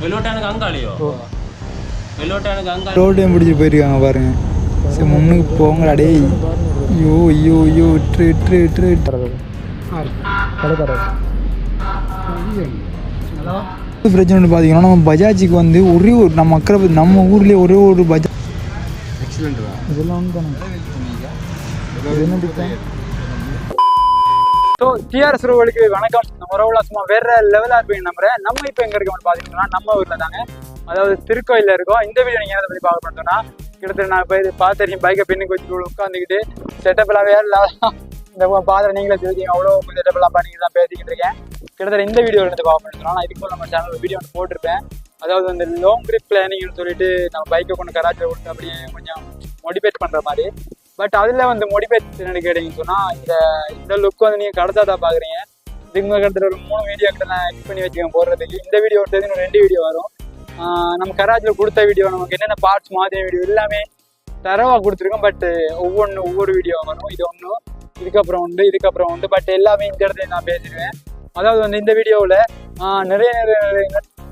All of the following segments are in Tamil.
வெள்ளோட்டானுக்கு அங்காளியோ வெள்ளோட்டானுக்கு அங்காளி ரோட்டையும் பிடிச்சிட்டு போயிருக்காங்க பாருங்க. சரி முன்னுக்கு போங்கடா டேய் ஐயோ ஐயோ ஐயோ விட்டுரு விட்டுரு விட்டுரு இது பிரச்சனை பார்த்தீங்கன்னா நம்ம பஜாஜுக்கு வந்து ஒரே ஒரு நம்ம அக்கறை நம்ம ஊர்லேயே ஒரே ஒரு பஜாஜ் இதெல்லாம் என்ன different? ஸோ டிஆர்எஸ் ரோவலுக்கு வணக்கம். நம்ம ரோவில் சும்மா வேற லெவலாக இருப்பீங்க நம்புறேன். நம்ம இப்போ எங்கே இருக்கோம்னு பார்த்தீங்கன்னா நம்ம ஊரில் தாங்க. அதாவது திருக்கோயிலில் இருக்கோம். இந்த வீடியோ நீங்கள் எதை பற்றி பார்க்க பண்ணுறோன்னா கிட்டத்தட்ட நான் போய் பார்த்துருக்கேன் பைக்கை பின்னுக்கு வச்சு உட்காந்துக்கிட்டு செட்டப்பெல்லாம் வேற level. இந்த பாத்திரம் நீங்களே தெரிஞ்சுங்க அவ்வளோ செட்டப்லாம் பண்ணிட்டு தான் பேசிக்கிட்டு இருக்கேன். கிட்டத்தட்ட இந்த வீடியோ எடுத்து பார்க்க போனோம்னா நான் இதுக்கு நம்ம சேனல் வீடியோ ஒன்று போட்டிருப்பேன். அதாவது அந்த லாங் ட்ரிப் பிளானிங்னு சொல்லிட்டு நம்ம பைக்கை கொண்டு கராச்சியில் விட்டு அப்படியே கொஞ்சம் மோட்டிவேட் பண்ணுற மாதிரி. பட் அதில் வந்து மோட்டிவேட் எனக்கு கேட்டீங்கன்னு சொன்னால் இந்த இந்த லுக் வந்து நீங்கள் கடத்தா தான் பார்க்குறீங்க இதுக்கு கிட்டத்தட்ட ஒரு மூணு வீடியோ கிட்ட நான் எடிட் பண்ணி வச்சுக்கேன் போடுறதுக்கு. இந்த வீடியோ ஒரு இன்னும் ரெண்டு வீடியோ வரும். நம்ம கராச்சியில் கொடுத்த வீடியோ நமக்கு என்னென்ன பார்ட்ஸ் மாதிரி வீடியோ எல்லாமே தரவாக கொடுத்துருக்கோம். பட் ஒவ்வொன்று ஒவ்வொரு வீடியோ வரும். இது ஒன்றும் இதுக்கப்புறம் உண்டு இதுக்கப்புறம் உண்டு. பட் எல்லாமே இந்த இடத்துல நான் பேசிடுவேன். அதாவது வந்து இந்த வீடியோவில் நிறைய நிறைய நிறைய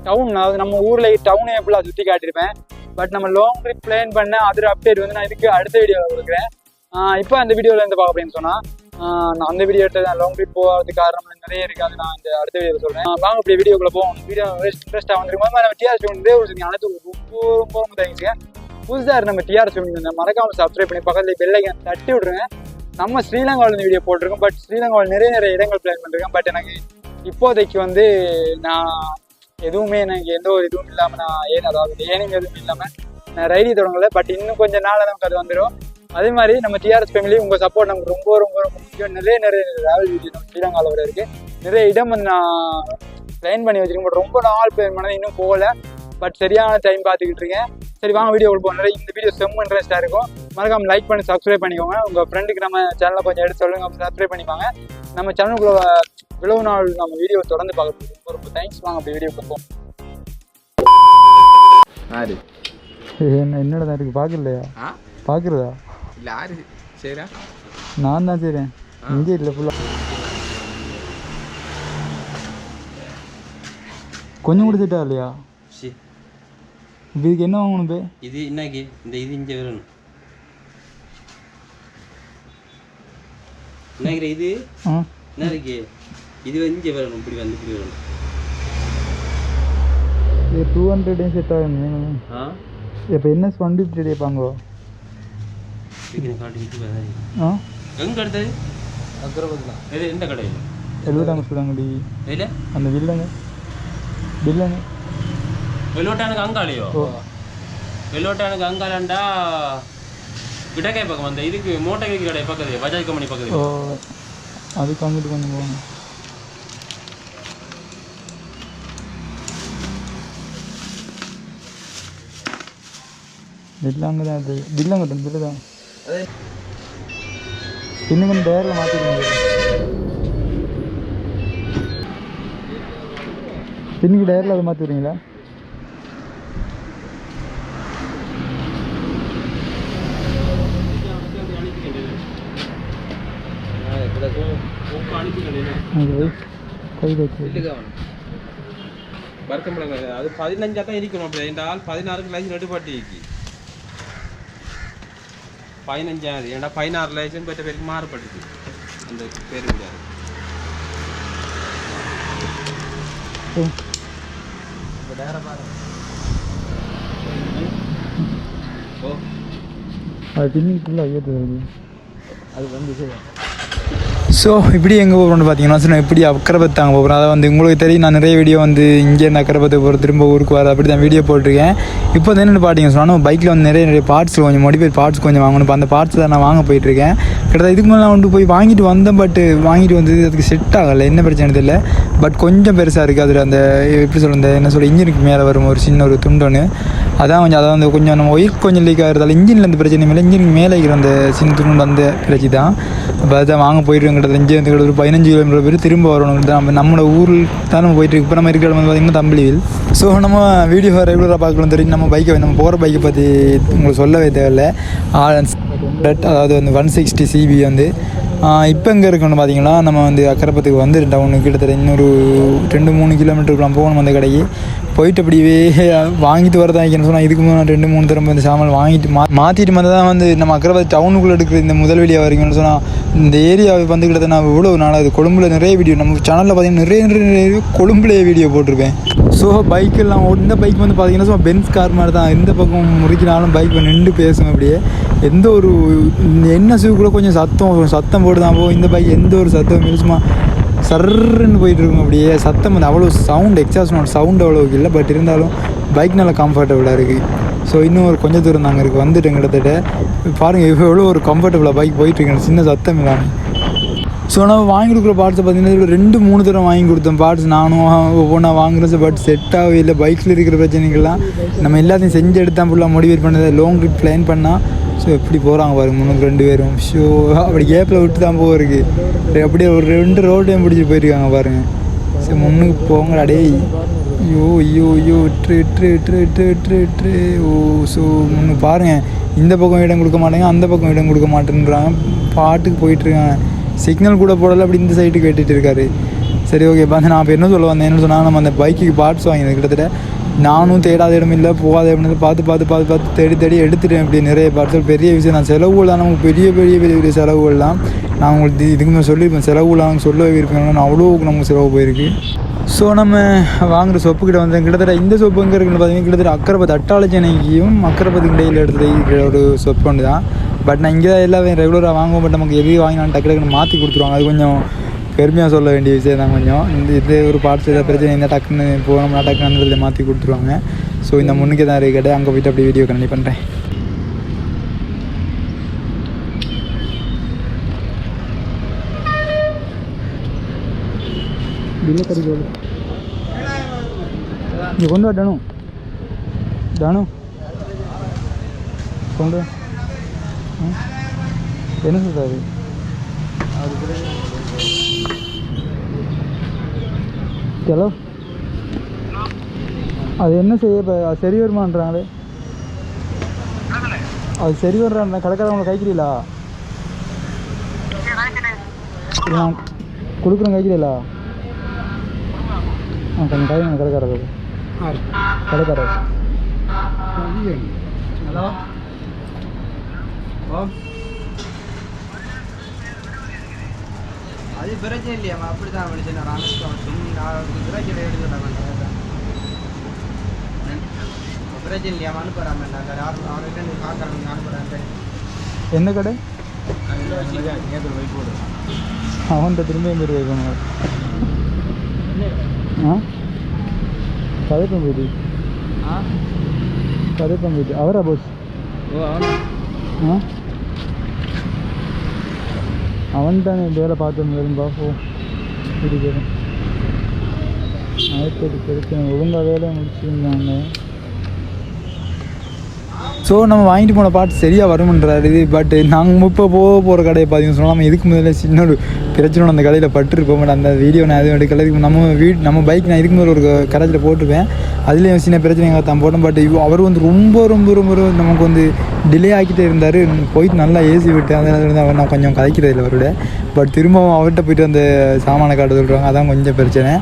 டவுன் அதாவது நம்ம ஊரில் டவுனே ஃபுல்லாக சுற்றி காட்டியிருப்பேன். பட் நம்ம லாங் ட்ரிப் பிளான் பண்ண அதர் அப்டேட் வந்து நான் இதுக்கு அடுத்த வீடியோவில் கொடுக்குறேன். இப்போ அந்த வீடியோவில் இருந்து பார்க்க அப்படின்னு சொன்னால் நான் அந்த வீடியோ எடுத்து லாங் ட்ரிப் போகிறதுக்கு காரணம் நிறைய இருக்குது அது நான் இந்த அடுத்த வீடியோவில் சொல்கிறேன் வாங்க இப்படி வீடியோக்குள்ள போவோம். வீடியோ இன்ட்ரெஸ்ட்டாக வந்துருக்கும் நம்ம டிஆர் ஸ்டூடெண்ட் ஒரு அனைத்து ரொம்ப ரொம்ப ரொம்ப தேங்க்ஸுங்க புதுசாக நம்ம டிஆர் ஸ்டூடெண்ட் மறக்காம சப்ஸ்கிரைப் பண்ணி பக்கத்தில் பெல்லைக்கன் தட்டி விட்ருங்க நம்ம ஸ்ரீலங்காவில் இருந்து வீடியோ போட்டிருக்கோம். பட் ஸ்ரீலங்காவில் நிறைய நிறைய இடங்கள் பிளான் பண்ணிருக்கேன் பட் எனக்கு இப்போதைக்கு வந்து நான் எதுவுமே எனக்கு எந்த ஒரு இதுவும் இல்லாமல் நான் ஏன் அதாவது ஏனிங் எதுவும் இல்லாமல் நான் ரைடி தொடங்கலை. பட் இன்னும் கொஞ்சம் நாள் நமக்கு அது வந்துடும் அதே மாதிரி நம்ம டிஆர்எஸ் ஃபேமிலி உங்கள் சப்போர்ட் நமக்கு ரொம்ப ரொம்ப ரொம்ப முக்கியம். நிறைய நிறைய டிராவல் வீடியோ நம்ம ஸ்ரீலங்காவில் வர இருக்கு. நிறைய இடம் வந்து நான் பிளான் பண்ணி வச்சிருக்கேன். பட் ரொம்ப நாள் பிளான் பண்ணது இன்னும் போகல. பட் சரியான டைம் பார்த்துக்கிட்டு இருக்கேன். சரி வாங்க வீடியோ போவோம் நிறைய இந்த வீடியோ செம்ம இன்ட்ரெஸ்ட்டாக இருக்கும். மறக்காம லைக் பண்ணி சப்ஸ்கிரைப் பண்ணிக்கோங்க. உங்கள் ஃப்ரெண்டுக்கு நம்ம சேனலை கொஞ்சம் எடுத்து சொல்லுங்க. சப்ஸ்கிரைப் பண்ணிப்பாங்க. நம்ம சேனலுக்குள்ள இவ்வளவு நாள் நம்ம வீடியோ தொடர்ந்து பார்க்க ரொம்ப ரொம்ப தேங்க்ஸ் வாங்க அப்படி வீடியோ என்ன என்னடா இருக்கு பார்க்கலையா பார்க்குறதா இல்லை ஆறு சரிடா நான் தான் செய்கிறேன் இங்கே இல்லை ஃபுல்லாக கொஞ்சம் கூட செட்டா இல்லையா சி. இப்போ இதுக்கு என்ன வாங்கணும் பே இது இன்னைக்கு. இந்த இது இங்கே வரணும். நினைக்கிற இது என்ன இருக்கு இது இங்கே வரணும். இப்படி வந்து இப்படி வரணும். இது டூ ஹண்ட்ரட் செட் ஆகும் இப்போ என்ன ஒன் ஃபிஃப்டி கேட்பாங்களோ இது காட்டி வராது ஆ எங்கே எடுத்தது இது எந்த கடையில்? எழுபதாங்க சொல்லுங்கடி இதில் அந்த வில்லங்க வில்லங்க வெள்ளோட்டானுக்கு அங்காளியோ? ஓ. வெள்ளோட்டானுக்கு அங்காளாண்டா கிட்டக்கை பக்கம் வந்த இதுக்கு மோட்டர் கடை பக்கத்து பஜாஜ் கம்பெனி ஓ. பக்கத்து அதுக்கு அங்கிட்டு கொஞ்சம் போகணும். வில்லாங்க தான் அது. வில்லங்க தான். அதே இன்னும் பேரில் டயரில் மாற்றிக்கணும் பின்னுக்கு டயரில் அதை மாற்றிடுறீங்களா அது வை. கை வச்சு வருத்தப்படாங்க அது பதினஞ்சா தான் இருக்கணும் அப்படி இந்த ஆள் பதினாறுக்கு லைசன்ஸ் நடுப்பாட்டி இருக்கு பதினஞ்சாவது ஏன்னா பதினாறு லைசன்ஸ் பெற்ற பேருக்கு மாறுபட்டுது அந்த பேர் முடியாது அது ஃபுல்லாக ஏற்றுது அது வந்து சரி ஸோ இப்படி எங்கே போகிறோம்னு பார்த்தீங்கன்னா நான் இப்படி அக்கரபத்து தாங்க போகிறோம் அதை வந்து உங்களுக்கு தெரியும் நான் நிறைய வீடியோ வந்து இங்கே இருந்து அக்கரபத்து போகிற திரும்ப ஊருக்கு வர அப்படி தான் வீடியோ போட்டிருக்கேன். இப்போ வந்து என்னென்னு பார்த்தீங்க சொன்னால் பைக்கில் வந்து நிறைய நிறைய பார்ட்ஸ் கொஞ்சம் மோடிஃபைட் பார்ட்ஸ் கொஞ்சம் வாங்கணும். இப்போ அந்த பார்ட்ஸ் தான் நான் வாங்க போயிட்டுருக்கேன். கிட்டத்தட்ட இதுக்கு மேலே நான் கொண்டு போய் வாங்கிட்டு வந்தேன் பட் வாங்கிட்டு வந்து அதுக்கு செட் ஆகலை. என்ன பிரச்சனை தெரியல. பட் கொஞ்சம் பெருசாக இருக்குது அதில் அந்த எப்படி சொல்கிறது என்ன சொல்ல இன்ஜினுக்கு மேலே வரும் ஒரு சின்ன ஒரு துண்டொன்று அதான் கொஞ்சம் அதை வந்து கொஞ்சம் நம்ம ஒயிட் கொஞ்சம் லீக் ஆகிறதால இன்ஜினில் இருந்து பிரச்சனை இல்லை. இன்ஜின் மேலே இருக்கிற அந்த சின்ன துண்டு அந்த பிரச்சனை தான். அப்போ அதுதான் வாங்க போயிட்டுருங்கிறது இன்ஜின் வந்து ஒரு பதினஞ்சு கிலோமீட்டர் பேர் திரும்ப வரணுங்கிறது நம்ம நம்மளோட ஊரில் தான் நம்ம போயிட்டு இப்போ நம்ம இருக்கிற வந்து பார்த்திங்கன்னா தம்பிலிவில் ஸோ நம்ம வீடியோ ரெகுலராக பார்க்கலாம் தெரியும் நம்ம பைக்கை நம்ம போகிற பைக்கை பற்றி உங்களுக்கு சொல்லவே தேவையில்லை. அதாவது வந்து ஒன் சிக்ஸ்டி சிபி வந்து இப்போ எங்கே இருக்கணும் பார்த்தீங்கன்னா நம்ம வந்து அக்கரப்பத்துக்கு வந்து டவுனு கிட்டத்தட்ட இன்னொரு ரெண்டு மூணு கிலோமீட்டருக்குலாம் போகணும் அந்த கடைக்கு. போயிட்டு அப்படியே வாங்கிட்டு வரதான் சொன்னால் இதுக்கு முன்னாடி ரெண்டு மூணு தரம் இந்த சாமான் வாங்கிட்டு மா மாற்றிட்டு வந்து தான் வந்து நம்ம அக்கரபாதி டவுனுக்குள்ளே எடுக்கிற இந்த முதல் வெளியாக வரைக்கும்னு சொன்னால் இந்த ஏரியாவை வந்து கிட்டத்தட்ட நான் இவ்வளோ நாளாக கொழும்புல நிறைய வீடியோ நம்ம சேனலில் பார்த்தீங்கன்னா நிறைய நிறைய நிறைய கொழும்புலேயே வீடியோ போட்டிருப்பேன். ஸோ பைக்கெல்லாம் இந்த பைக் வந்து பார்த்தீங்கன்னா சும்மா பென்ஸ் கார் மாதிரி தான் எந்த பக்கம் முறிக்கினாலும் பைக் நின்று பேசும் அப்படியே. எந்த ஒரு என்ன சூ கூட கொஞ்சம் சத்தம் சத்தம் போட்டு தான் போகும். இந்த பைக் எந்த ஒரு சத்தம் சும்மா சர்ன்னு போயிட்டு இருக்கும் அப்படியே. சத்தம் வந்து அவ்வளோ சவுண்ட் எக்ஸாஸ்ட் சவுண்ட் அவ்வளோக்கு இல்லை. பட் இருந்தாலும் பைக் நல்லா கம்ஃபர்டபுளாக இருக்குது ஸோ இன்னும் ஒரு கொஞ்சம் தூரம் நாங்கள் இருக்குது வந்துட்டோம் கிட்டத்தட்ட. பாருங்கள் எவ்வளோ ஒரு கம்ஃபர்டபுளாக பைக் போயிட்டுருக்கேன் சின்ன சத்தம் இல்லாமல் ஸோ நம்ம வாங்கி கொடுக்குற பார்ட்ஸை பார்த்தீங்கன்னா ரெண்டு மூணு தடவை வாங்கி கொடுத்தோம் பார்ட்ஸ் நானும் ஒவ்வொன்றா வாங்குறது பட் செட் ஆகவே இல்லை. பைக்கில் இருக்கிற பிரச்சனைகள்லாம் நம்ம எல்லாத்தையும் செஞ்சு எடுத்தான் ஃபுல்லாக மோட்டிவேட் பண்ணதை லாங் ட்ரிப் பிளான் பண்ணால் ஸோ எப்படி போகிறாங்க பாருங்க முன்னுக்கு ரெண்டு பேரும். ஷோ அப்படி கேப்பில் விட்டு தான் போகிறதுக்கு அப்படியே ஒரு ரெண்டு ரோட்டையும் பிடிச்சி போயிருக்காங்க பாருங்கள் சரி முன்னுக்கு போங்க. அடே ஐயோ ஐயோ ஐயோ. விட்டு விட்டு விட்டு விட்டு விட்டு விட்டு ஓ ஸோ முன்னுக்கு பாருங்கள் இந்த பக்கம் இடம் கொடுக்க மாட்டேங்க. அந்த பக்கம் இடம் கொடுக்க மாட்டேன்றாங்க. பாட்டுக்கு போயிட்டுருக்காங்க சிக்னல் கூட போடலை அப்படி இந்த சைட்டுக்கு வெட்டிட்டு இருக்காரு. சரி ஓகே வந்து நான் இப்போ என்ன சொல்ல வந்தேன்? என்ன சொன்னால் நம்ம அந்த பைக்குக்கு பார்ட்ஸ் வாங்கினது. கிட்டத்தட்ட நானும் தேடாத இடம் இல்லை போகாத இடம் இல்லை பார்த்து பார்த்து பார்த்து பார்த்து தேடி தேடி எடுத்துட்டேன் இப்படி நிறைய பார்ட்ஸ் பெரிய விஷயம் நான் செலவுகள்லாம் நமக்கு பெரிய பெரிய பெரிய பெரிய செலவுகள்லாம் நான் உங்களுக்கு இதுக்கு நான் சொல்லியிருப்பேன். செலவுலாம் சொல்லவே இருப்பேன் நான் அவ்வளோ நமக்கு செலவு போயிருக்கு. ஸோ நம்ம வாங்குற சொப்பு கிட்ட வந்து கிட்டத்தட்ட இந்த சொப்பு எங்கே இருக்குன்னு பார்த்தீங்கன்னா கிட்டத்தட்ட அக்கரபத் அட்டாளச்சனைக்கும் அக்கரபத்துக்கு இடையில் இடத்துல ஒரு சொப்பு ஒன்று தான். பட் நான் இங்கே தான் எல்லாம் ரெகுலராக வாங்குவோம் பட் நமக்கு எதையும் வாங்கினாலும் டக்கு டக்குன்னு மாற்றி கொடுத்துருவாங்க. அது கொஞ்சம் பெருமையாக சொல்ல வேண்டிய விஷயம் தான் கொஞ்சம். இந்த இது ஒரு பார்ட்ஸ் ஏதாவது பிரச்சனை இந்த டக்குன்னு போனோம்னா டக்குன்னு அந்த மாற்றி கொடுத்துருவாங்க. ஸோ இந்த முன்னுக்கு தான் இருக்குது அங்கே போயிட்டு அப்படியே வீடியோ கண்டிப்பாக பண்ணுறேன் இங்கே கொண்டு வா டனு. டனு. கொண்டு என்ன சொல்கிறது அது? ஹலோ? அது என்ன செய்ய இப்போ அது சரி வருமான்றாங்களே? அது சரி வர்றாங்க கடைக்காரவங்களை கைக்கிறீங்களா நான் கொடுக்குறேன் கைக்கிறீங்களா ஆ கொஞ்சம் கைங்க கடைக்காரர். கடைக்காரர். ஹலோ? அது பிரச்சனை இல்லையா அவன் அப்படி தான் அவன் நான் ஆனஸ்ட் அவன் சொன்னி நான் பிரச்சனை எடுத்துட்டான் பிரச்சனை இல்லையா அவன் அனுப்புறான் வேண்டாம் யாரும் அவன்கிட்ட நீ பார்க்குறவங்க அனுப்புறாங்க என்ன கடை? அவன்கிட்ட திரும்ப எங்கே வைக்கணும் ஆ? கதைப்பம் போயிட்டு. கதைப்பம் போயிட்டு. அவரா போஸ் அவன் தானே வேலை பார்த்து வரும்பா ஓ இருக்கிறேன் ஆயிரத்தி பிரச்சனை ஒழுங்காக வேலையை முடிச்சிருந்தாங்க. ஸோ நம்ம வாங்கிட்டு போன பாட்டு சரியாக வரும்ன்றாரு. இது பட் நாங்கள் இப்போ போக போகிற கடையை பார்த்தீங்கன்னு சொன்னால் நம்ம இதுக்கு முதல்ல சின்ன ஒரு பிரச்சனை அந்த கடையில் பட்டிருப்போம். பட் அந்த வீடியோ நான் எதுவும் எடுக்கல. இதுக்கு நம்ம வீட் நம்ம பைக் நான் இதுக்கு முதல்ல ஒரு கடையில் போட்டிருப்பேன். அதுலேயும் சின்ன பிரச்சனை பிரச்சனைங்க தான் போட்டோம். பட் அவர் வந்து ரொம்ப ரொம்ப ரொம்ப ரொம்ப நமக்கு வந்து டிலே ஆக்கிட்டே இருந்தார். போயிட்டு நல்லா ஏசி விட்டு அதனால இருந்து அவர் நான் கொஞ்சம் கதைக்கிறது இல்லை அவரோட பட் திரும்பவும் அவர்கிட்ட போயிட்டு அந்த சாமானை காட்ட சொல்கிறாங்க அதான் கொஞ்சம் பிரச்சனை.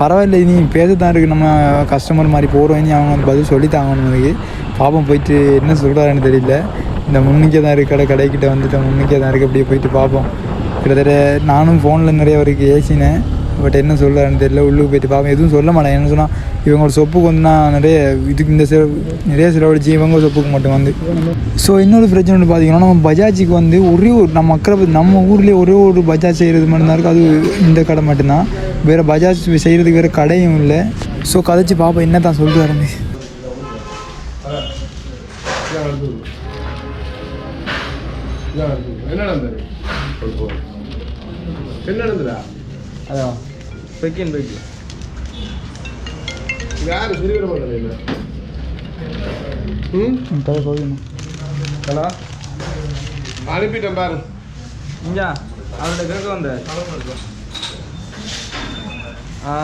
பரவாயில்ல. இனி பேச தான் இருக்குது நம்ம கஸ்டமர் மாதிரி போகிறோம் இனி அவங்க பதில் சொல்லி தாங்கணும். அதுக்கு பாப்போம் போயிட்டு என்ன சொல்கிறாருன்னு தெரியல. இந்த முன்னுக்கே தான் இருக்க கடை கடைக்கிட்ட வந்துட்டு முன்னுக்கே தான் இருக்குது அப்படியே போயிட்டு பார்ப்போம் கிட்டத்தட்ட நானும் ஃபோனில் நிறைய வரைக்கும் ஏசினேன். பட் என்ன சொல்கிறாருன்னு தெரியல உள்ளுக்கு போயிட்டு பார்ப்போம் எதுவும் சொல்ல மாட்டேன் என்ன சொன்னால் இவங்களோட சொப்புக்கு வந்து நான் நிறைய இதுக்கு இந்த செலவு நிறைய செலவழிச்சு இவங்க சொப்புக்கு மட்டும் வந்து. ஸோ இன்னொரு பிரச்சனை ஒன்று பார்த்தீங்கன்னா நம்ம பஜாஜுக்கு வந்து ஒரே ஒரு நம்ம அக்கறை நம்ம ஊர்லேயே ஒரே ஒரு பஜாஜ் செய்கிறது மட்டும்தான் இருக்குது அது இந்த கடை மட்டும்தான். வேறு பஜாஜ் செய்கிறதுக்கு வேறு கடையும் இல்லை. ஸோ கதைச்சு பார்ப்போம் என்ன தான் சொல்கிறாருன்னு என்ன நடந்தது? என்ன நடந்ததா? அதான் பெக்கின் பெக்கி யாரு? சிறுவிட மாட்டேன் ம்? கதை போகணும் ஹலோ? அனுப்பிட்டேன் பாரு. இஞ்சா அவர்கிட்ட கேட்க வந்த. ஆ.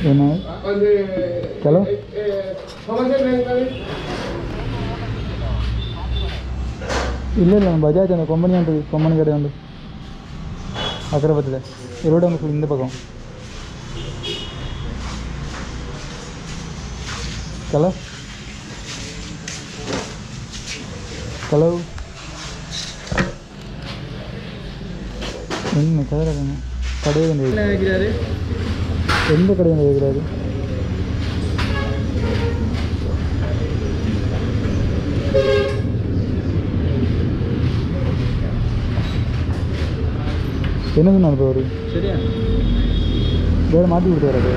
என்ன வந்து ஹலோ சமைச்சேன் இல்லை இல்லை பஜாஜ் அந்த கொம்பனி உண்டு கொம்பனி கடை உண்டு அக்கரபத்தில் இதோட உங்களுக்கு இந்த பக்கம் ஹலோ ஹலோ என்ன கடை கடையை வந்து வைக்கிறாரு எந்த கடையை வந்து வைக்கிறாரு என்ன சொன்னார் இப்போ அவரு வேறு மாற்றி கொடுத்தாரு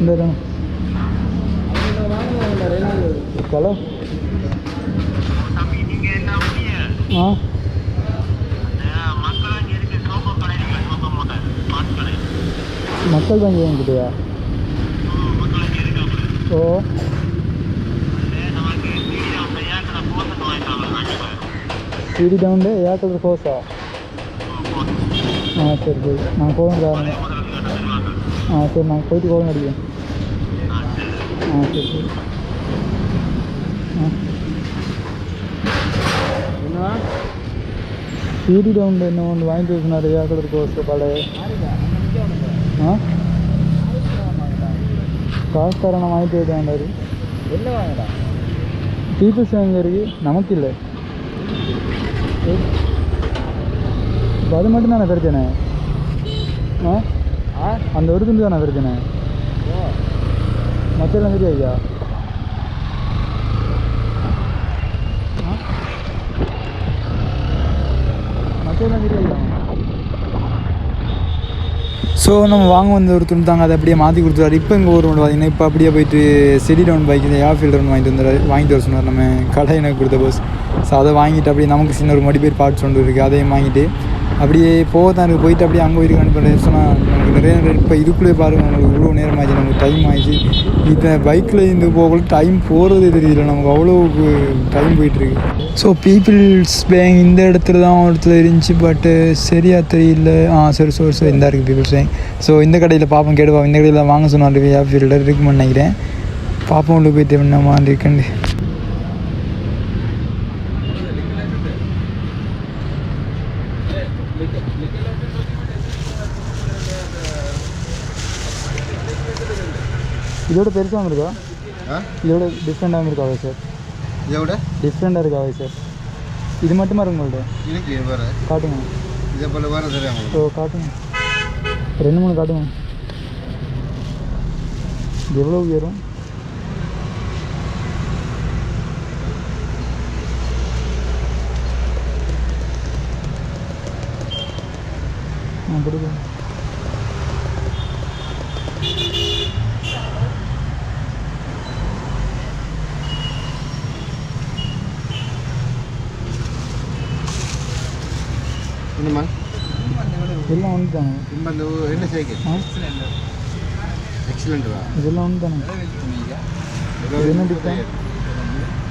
இந்த ஹலோ? ஆ? மக்கள் வங்கி என்கிட்டயா ஓ. சிடி டவுண்டு ஏக்கல் கோஸா ஆ? சரி சரி. கோவம் தரேன் ஆ சரி நான் போயிட்டு கோவம் அடிக்கிறேன். ஆ சரி சரி. ஆ. என்னவா சிடி டவுண்டு என்ன ஒன்று வாங்கிட்டு வச்சுனாரு ஏக்கல் கோஸ் பழைய. ஆ? காசு தரேன் வாங்கிட்டு வைத்தாண்டாரு என்ன வாங்கடா பீப்புள்ஸ் எங்கே இருக்கு நமக்கு இல்லை அது மட்டும் தானே பிரச்சனை? ஆ? ஆ? அந்த ஒரு துண்டு தானே பிரச்சனை? மற்றெல்லாம் சரியா ஐயா மற்றெல்லாம் ஐயா ஸோ நம்ம வாங்க வந்த ஒரு துணி தாங்க அதை அப்படியே மாற்றி கொடுத்துருவாரு இப்போ இங்கே ஒரு ஒன்று பார்த்தீங்கன்னா இப்போ அப்படியே போயிட்டு செடி டவுன் பைக் இந்த ஏர் ஃபீல்டர் வாங்கிட்டு வந்துடுறாரு வாங்கிட்டு வர சொன்னார் நம்ம கடை எனக்கு கொடுத்த போஸ் ஸோ அதை வாங்கிட்டு அப்படியே நமக்கு சின்ன ஒரு மடிப்பேர் பார்ட்ஸ் ஒன்று இருக்குது அதையும் வாங்கிட்டு அப்படியே போக தான் இருக்குது போயிட்டு அப்படியே அங்கே போயிட்டு அனுப்பி சொன்னால் நிறைய நேரம் இப்போ இதுக்குள்ளே பாருங்கள் நம்மளுக்கு இவ்வளோ நேரம் ஆச்சு நமக்கு டைம் ஆயிடுச்சு இந்த பைக்கில் இருந்து போகக்குள்ள டைம் போகிறதே தெரியல. நமக்கு அவ்வளோ டைம் போயிட்டுருக்கு. ஸோ பீப்புள்ஸ் பேங்க் இந்த இடத்துல தான் ஒரு இடத்துல இருந்துச்சு பட்டு சரியா தெரியல. ஆ சரி சோர்ஸ் இந்த இருக்குது பீப்புள்ஸ் பேங்க் ஸோ இந்த கடையில் பார்ப்போம் கேடுவா இந்த கடையில் வாங்க சொன்னார் ஏர் ஃபீல்டர் இருக்குமென்னு நினைக்கிறேன். பார்ப்போம் உள்ள போய் என்ன மாதிரி இருக்குன்னு இதோட பெருசாக இருக்கா இதோட டிஃப்ரெண்ட்டாக இருக்காவே சார் இதை விட டிஃப்ரெண்ட்டாக இருக்காவே சார் இது மட்டுமா இருக்கு உங்கள்கிட்ட இருக்கு வேறு. காட்டுங்க. இதே போல் வேறு தெரியும் ஸோ காட்டுங்க. ரெண்டு மூணு காட்டுங்க. எவ்வளோ உயரும்? ஆ இன்னுமா இதெல்லாம் ஒன்று தானே. ತುಂಬ என்ன சைக்கிள் எக்ஸலண்ட்டுவா இதெல்லாம் ஒன்று தானே. என்ன?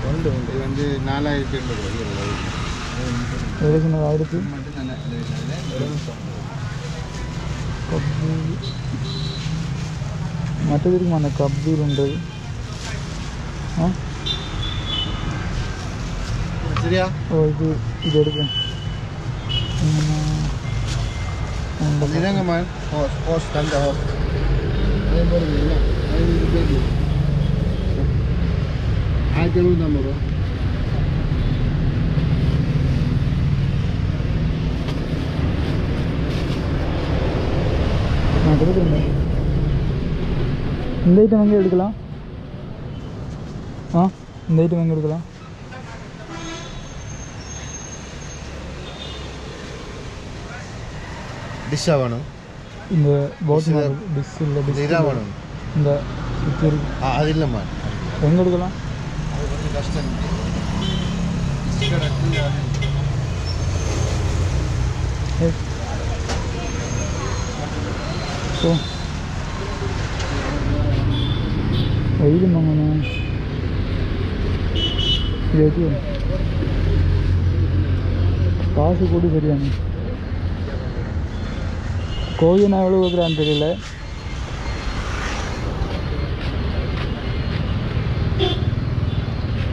உண்டு உண்டு இது வந்து நாலாயிரத்தி எண்பது ரூபாய். ஆயிரத்தி கப்பு மற்றது இருக்குமா அந்த கப்பீர்ன்றது ஆ? சரியா? ஓ இது இது எடுப்பேன் இதாங்கம்மா ஹோஸ் ஹோஸ் தந்த ஹோஸ் அதே அது இது பேசி ஆயிரத்தி எழுநூற்றம்பது ரூபா நான் கொடுக்குறேன் இந்த ஐட்டம் எங்கே எடுக்கலாம்? ஆ? இந்த ஐட்டம் எங்கே எடுக்கலாம்? டிஷ்ஷாக வேணும் இந்த மாதிரி டிஸ் இல்லை டிஸ் இதாக வேணும் இந்த அது இல்லைம்மா எங்கே எடுக்கலாம் அது கொஞ்சம் கஷ்டம். ஸோ மங்கண்ணா இது எது காசு கூட சரியானு கோழி நான் எவ்வளோ கொடுக்குறான்னு தெரியல.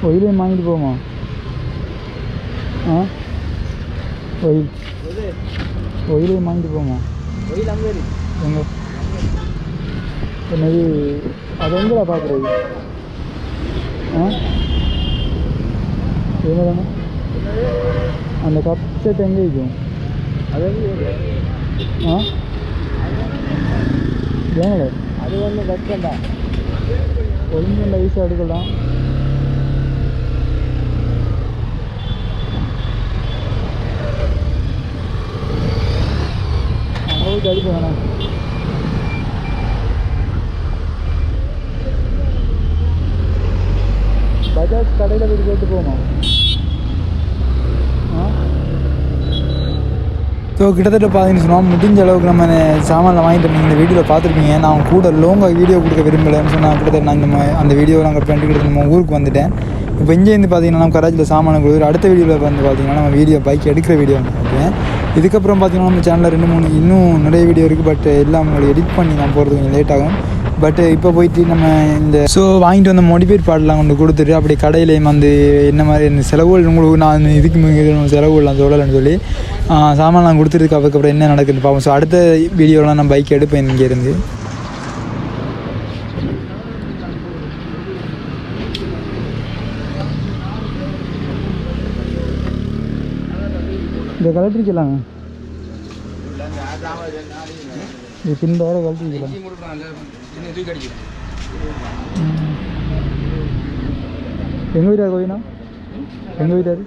ஒயிலையும் வாங்கிட்டு போமா ஆ? ஒயில். ஒயிலையும் வாங்கிட்டு போமா எங்க? என்னது அது எங்கடா பார்க்குறது ஆ? தானே அந்த கப் செட் எங்கே இருக்கும் அது ஆ? ஏங்களே அது ஒன்றும் வெக்கண்டா ஒழுங்கு ஈஸியாக எடுக்கலாம். அங்கே போய் வேணாம். பஜாஜ் கடையில் போய் கேட்டு போகணும் ஸோ கிட்டத்தட்ட பார்த்தீங்கன்னு சொன்னால் முடிஞ்ச அளவுக்கு நம்ம சாமானில் வாங்கிட்டு நீங்கள் இந்த வீடியோவில் பார்த்துருப்பீங்க. நான் கூட லோங்காக வீடியோ கொடுக்க விரும்பலைன்னு சொன்னால் கிட்டத்தட்ட நான் இந்த அந்த வீடியோ நாங்கள் ஃப்ரெண்டு கிட்ட நம்ம ஊருக்கு வந்துட்டேன். இப்போ இங்கேருந்து பார்த்தீங்கன்னா நம்ம கராச்சியில் சாமான கொடுத்துட்டு அடுத்த வீடியோவில் வந்து பார்த்தீங்கன்னா நம்ம வீடியோ பைக் எடுக்கிற வீடியோ வந்து இதுக்கப்புறம் பார்த்தீங்கன்னா நம்ம சேனலில் ரெண்டு மூணு இன்னும் நிறைய வீடியோ இருக்குது பட் எல்லாம் உங்களுக்கு எடிட் பண்ணி நான் போகிறது கொஞ்சம் லேட் ஆகும். பட் uh, இப்போ போயிட்டு நம்ம இந்த ஸோ வாங்கிட்டு வந்த மோடிஃபைட் பாட்டெலாம் கொண்டு கொடுத்துட்டு அப்படி கடையிலையும் வந்து என்ன மாதிரி செலவுகள் உங்களுக்கு நான் இதுக்கு மிக செலவுகள் சொல்லலைன்னு சொல்லி சாமான்லாம் கொடுத்துருக்கு அதுக்கப்புறம் என்ன நடக்குதுன்னு பார்ப்போம். ஸோ அடுத்த வீடியோலாம் நான் பைக் எடுப்பேன் இங்கேருந்து. இந்த கலட்டிருக்கலாங்க இது பின்னோட கலட்டிருக்கலாம் கொடுக்குறாங்க சின்ன தூக்கி அடிக்கிறேன் எங்கே வீட்டார் கோயினா எங்கே வீட்டார்